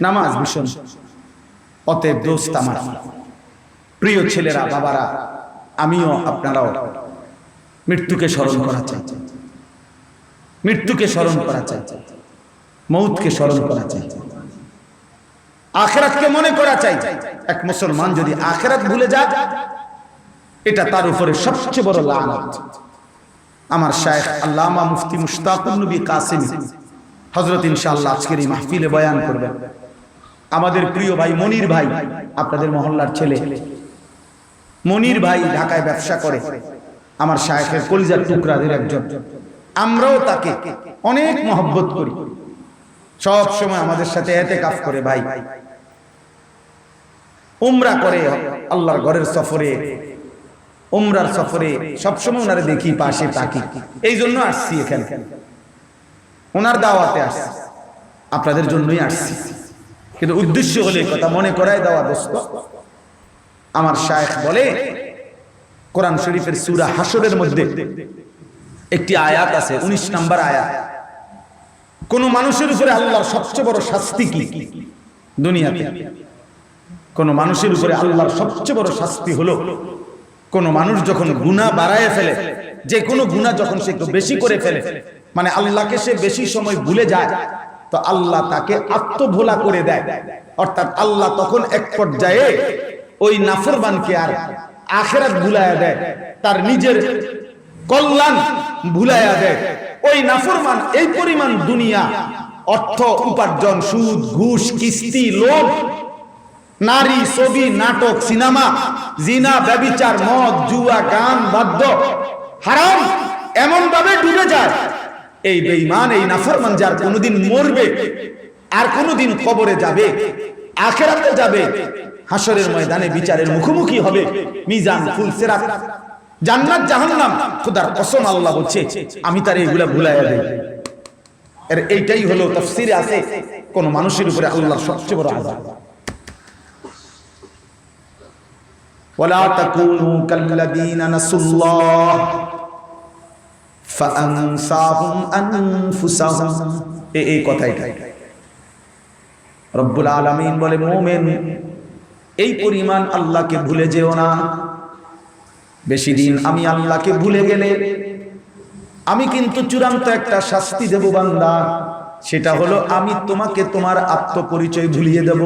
নামাজ ভীষণ। অতএব দোস্ত আমার, প্রিয় ছেলেরা, বাবারা, আমিও আপনারাও মৃত্যুকে স্মরণ করা চাই। মৃত্যুকে স্মরণ করা চাই। মৌতকে স্মরণ করা চাই। আখেরাতকে মনে করা চাই। এক মুসলমান যদি আখেরাত ভুলে যায়, এটা তার উপরে সবচেয়ে বড় লানত। আমার শায়েখ আল্লামা মুফতি মুশতাকুন নবী কাসিম হযরত ইনশাআল্লাহ আজকের এই মাহফিলে বয়ান করবেন। আমাদের প্রিয় ভাই মনির ভাই, আপনাদের মহল্লার ছেলে। মনির ভাই ঢাকায় ব্যবসা করে, আমার শায়েখের কলিজার টুকরাদের একজন। আমরাও তাকে অনেক মহব্বত করি। সব সময় আমাদের সাথে এতে কাজ করে ভাই। উমরা করে আল্লাহর ঘরের সফরে। উমরার সফরে সবসময় ওনারে দেখি পাশে তাকি এই জন্য আসছি এখানে। ওনার দাওয়াতে আসছি। আপনাদের জন্যই আসছি। কিন্তু উদ্দেশ্য হলে কথা মনে করায় দেওয়া দোস্ত আমার শায়েখ বলে, কোরআন শরীফের সুরা হাসরের মধ্যে একটি আয়াত আছে, উনিশ নাম্বার আয়াত। কোন মানুষের উপরে আল্লাহর সবচেয়ে বড় শাস্তি কি? দুনিয়াতে। কোন মানুষের উপরে আল্লাহর সবচেয়ে বড় শাস্তি হলো, কোন মানুষ যখন গুণা বাড়ায় ফেলে, যে কোনো গুণা যখন সে একটু বেশি করে ফেলে মানে আল্লাহকে সে বেশি সময় ভুলে যায় তো আল্লাহ তাকে আত্মভোলা করে দেয়। অর্থাৎ আল্লাহ তখন এক পর্যায়ে ওই নাফরবানকে আর আখেরাত ভুলাইয়া দেয়। তার নিজের কল্যাণ ভুলাইয়া দেয়। ওই নাফরমান এই পরিমাণ দুনিয়া, অর্থ, উপার্জন, সুদ, ঘুষ, কিস্তি, লোভ, নারী, ছবি, নাটক, সিনেমা, জিনা, ব্যবিচার, মদ, জুয়া, গান, বাদ্য, হারাম এমন ভাবে ডুবে যায়। এই বেঈমান এই নাফরমান যার কোনোদিন মরবে আর কোনোদিন কবরে যাবে আখেরাতে যাবে হাসরের ময়দানে বিচারের মুখোমুখি হবে মিজান ফুল সেরাত জান্নাত জাহান্নাম খোদার কসম আল্লাহ বলছে আমি তার এইগুলা ভুলাইয়া দেই এর এইটাই হলো তাফসিরে আছে কোন মানুষের উপরে আল্লাহর সবচেয়ে বড় আযাব ولا تكونوا كالذين نسوا الله فأنساهم أنفسهم এই এই কথাই রব্বুল আলামিন বলে, মোমেন, এই পরিমাণ আল্লাহকে ভুলে যেও না। বেশি দিন আমি আল্লাহকে ভুলে গেলে আমি কিন্তু চূড়ান্ত একটা শাস্তি দেব বান্দা। সেটা হলো, আমি তোমাকে তোমার আত্মপরিচয় ভুলিয়ে দেব।